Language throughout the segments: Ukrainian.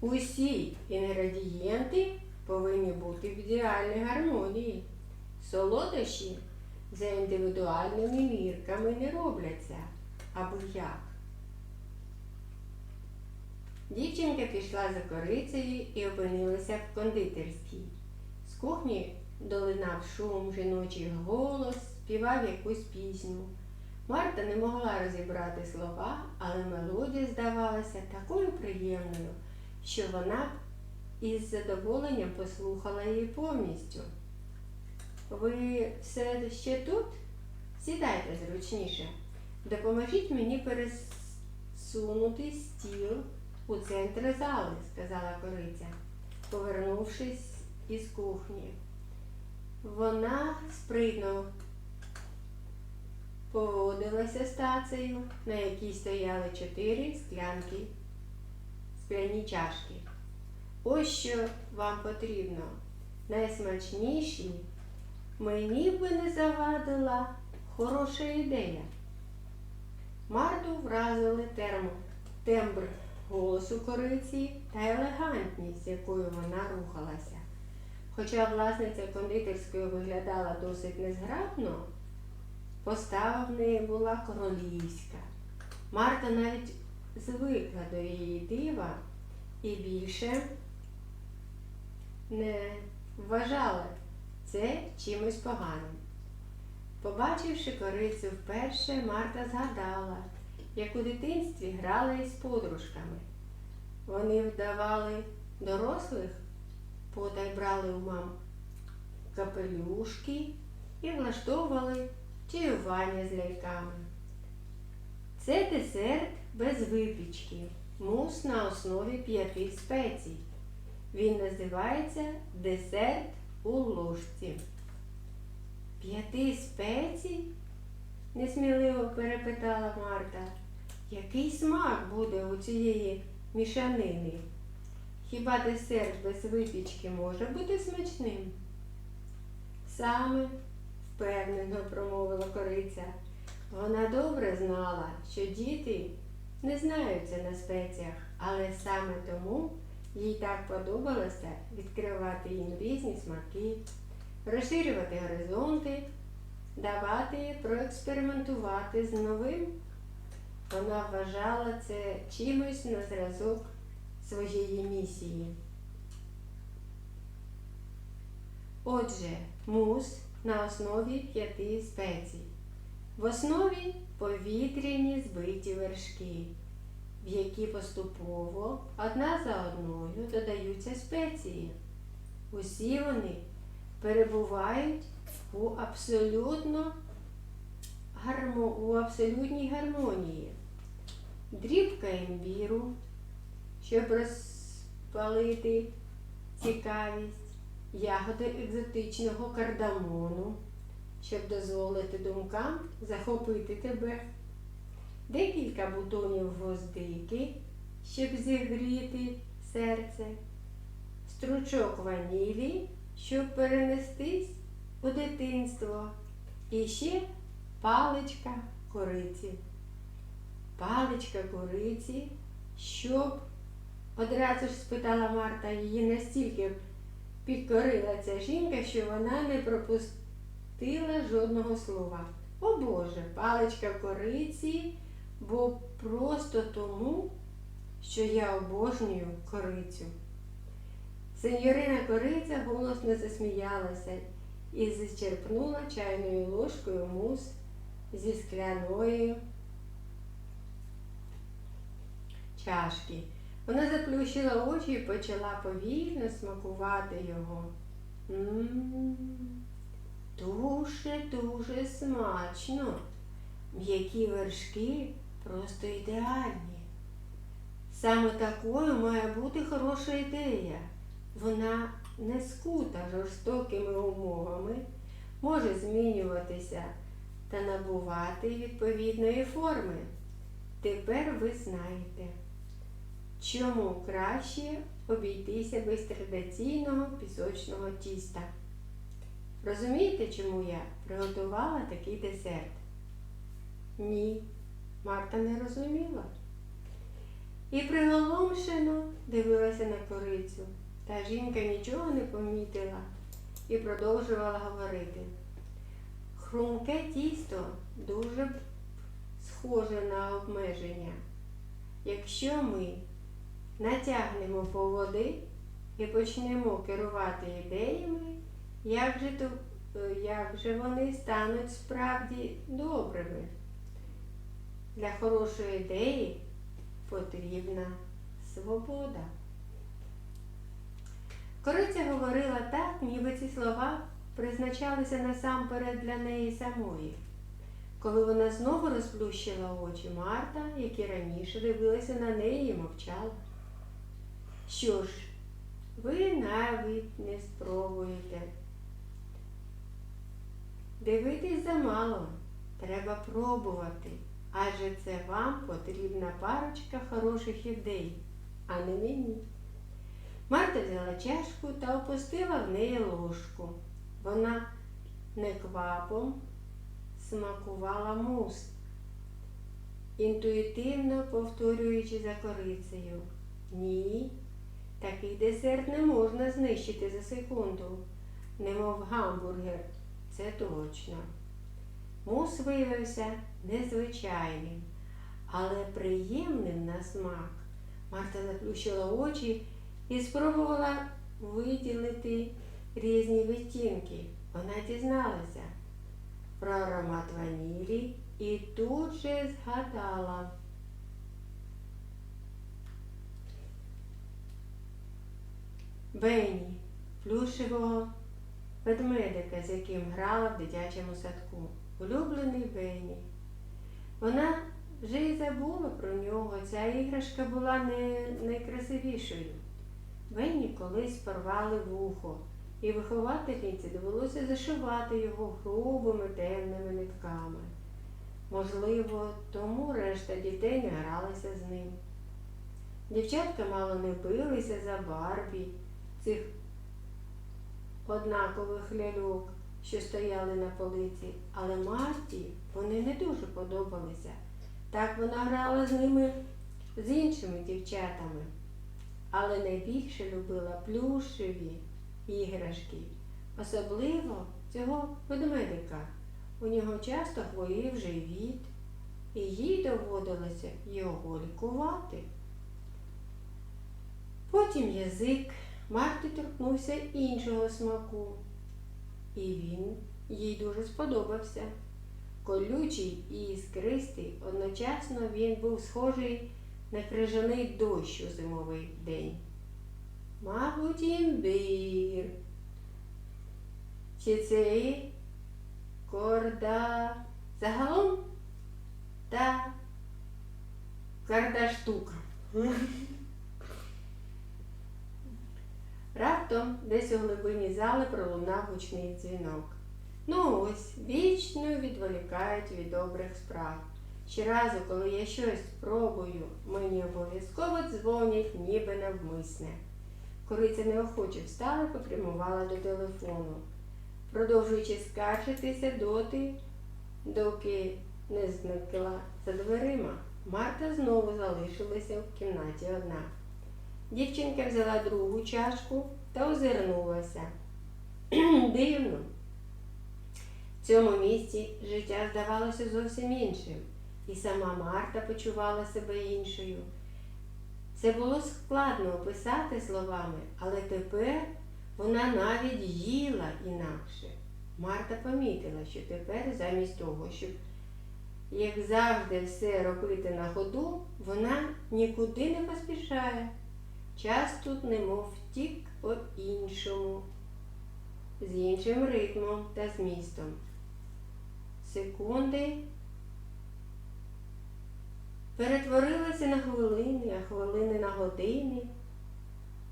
Усі інгредієнти повинні бути в ідеальній гармонії. Солодощі за індивідуальними мірками не робляться. Або як. Дівчинка пішла за корицею і опинилася в кондитерській. З кухні долинав шум, жіночий голос, співав якусь пісню. Марта не могла розібрати слова, але мелодія здавалася такою приємною, що вона із задоволенням послухала її повністю. Ви все ще тут? Сідайте зручніше. Допоможіть мені пересунути стіл у центр зали, сказала кориця, повернувшись із кухні. Вона спритно поводилася з тацею, на якій стояли чотири склянки, скляні чашки. Ось що вам потрібно. Найсмачніші мені би не завадила хороша ідея. Марту вразили термо, тембр голосу кориці та елегантність, якою вона рухалася. Хоча власниця кондитерської виглядала досить незграбно, постава в неї була королівська. Марта навіть звикла до її дива і більше не вважала це чимось поганим. Побачивши корицю вперше, Марта згадала, як у дитинстві грала із подружками. Вони вдавали дорослих, потай брали у мам капелюшки і влаштовували чаювання з ляльками. Це десерт без випічки, мус на основі п'яти спецій. Він називається десерт у ложці. П'яти спецій? несміливо перепитала Марта. Який смак буде у цієї мішанини? Хіба десерт без випічки може бути смачним? Саме впевнено промовила кориця. Вона добре знала, що діти не знаються на спеціях, але саме тому їй так подобалося відкривати їм різні смаки, розширювати горизонти, давати проекспериментувати з новим. Вона вважала це чимось на зразок своєї місії. Отже, мус на основі п'яти спецій. В основі повітряні збиті вершки, в які поступово одна за одною додаються спеції. Усі вони перебувають у абсолютно гармо... у абсолютній гармонії. Дрібка імбіру, щоб розпалити цікавість, ягоди екзотичного кардамону, щоб дозволити думкам захопити тебе, декілька бутонів гвоздики, щоб зігріти серце, стручок ванілі, щоб перенестись у дитинство, і ще паличка кориці. Паличка кориці, щоб одразу ж спитала Марта, її настільки підкорила ця жінка, що вона не пропустила жодного слова. О Боже, паличка кориці, бо просто тому, що я обожнюю корицю. Сеньорина кориця голосно засміялася і зачерпнула чайною ложкою мус зі скляної чашки. Вона заплющила очі і почала повільно смакувати його. М-м-м, дуже-дуже смачно. М'які вершки просто ідеальні. Саме такою має бути хороша ідея. Вона не скута жорстокими умовами, може змінюватися та набувати відповідної форми. Тепер ви знаєте, чому краще обійтися без традиційного пісочного тіста. Розумієте, чому я приготувала такий десерт? Ні, Марта не розуміла. і приголомшено дивилася на корицю. Та жінка нічого не помітила і продовжувала говорити. Хрумке тісто дуже схоже на обмеження. Якщо ми натягнемо поводи і почнемо керувати ідеями, як же, то, е, як же вони стануть справді добрими? Для хорошої ідеї потрібна свобода. Кориця говорила так, ніби ці слова призначалися насамперед для неї самої. Коли вона знову розплющила очі, Марта, які раніше дивилася на неї, і мовчала. Що ж, ви навіть не спробуєте. Дивитись замало, треба пробувати, адже це вам потрібна парочка хороших ідей, а не мені. Марта взяла чашку та опустила в неї ложку. Вона неквапом смакувала мус, інтуїтивно повторюючи за корицею. Ні, такий десерт не можна знищити за секунду, немов гамбургер, це точно. Мус виявився незвичайним, але приємним на смак. Марта заплющила очі і спробувала виділити різні відтінки. Вона дізналася про аромат ванілі і тут же згадала. Бенні, плюшевого ведмедика, з яким грала в дитячому садку. Улюблений Бенні. Вона вже й забула про нього. Ця іграшка була не найкрасивішою. Бенні колись порвали вухо, і виховательниці довелося зашивати його грубими темними нитками. Можливо, тому решта дітей не гралася з ним. Дівчатка мало не билися за Барбі, цих однакових ляльок, що стояли на полиці, але Марті вони не дуже подобалися. Так вона грала з ними з іншими дівчатами але найбільше любила плюшеві іграшки, особливо цього ведмедика. У нього часто хворів живіт, і їй доводилося його лікувати. Потім язик Марті торкнувся іншого смаку, і він їй дуже сподобався. Колючий і іскристий, одночасно він був схожий на крижаний дощ у зимовий день. Мабуть, імбір. Чи це корда загалом та карда штука. Раптом десь у глибині зали пролунав гучний дзвінок. Ну ось, вічно відволікають від добрих справ. Щоразу, коли я щось спробую, мені обов'язково дзвонять, ніби навмисне. Кориця неохоче встала і попрямувала до телефону, продовжуючи скаржитися доти, доки не зникла за дверима. Марта знову залишилася в кімнаті одна. Дівчинка взяла другу чашку та озирнулася. Дивно. В цьому місці життя здавалося зовсім іншим і сама Марта почувала себе іншою. Це було складно описати словами, але тепер вона навіть їла інакше. Марта помітила, що тепер, замість того, щоб, як завжди, все робити на ходу, вона нікуди не поспішає. Час тут немов втік по-іншому, з іншим ритмом та змістом. Секунди перетворилися на хвилини, а хвилини на години.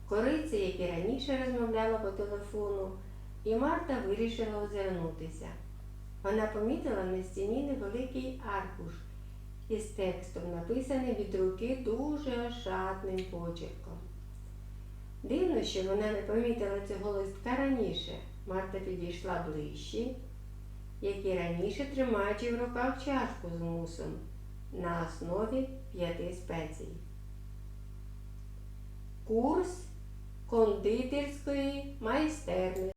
Кориця, як і раніше розмовляла по телефону, і Марта вирішила озирнутися. Вона помітила на стіні невеликий аркуш із текстом, написаний від руки дуже ошатним почерком дивно, що вона не помітила цього листка раніше. Марта підійшла ближче, як і раніше тримаючи в руках чашку з мусом на основі п'яти спецій. Курс кондитерської майстерни.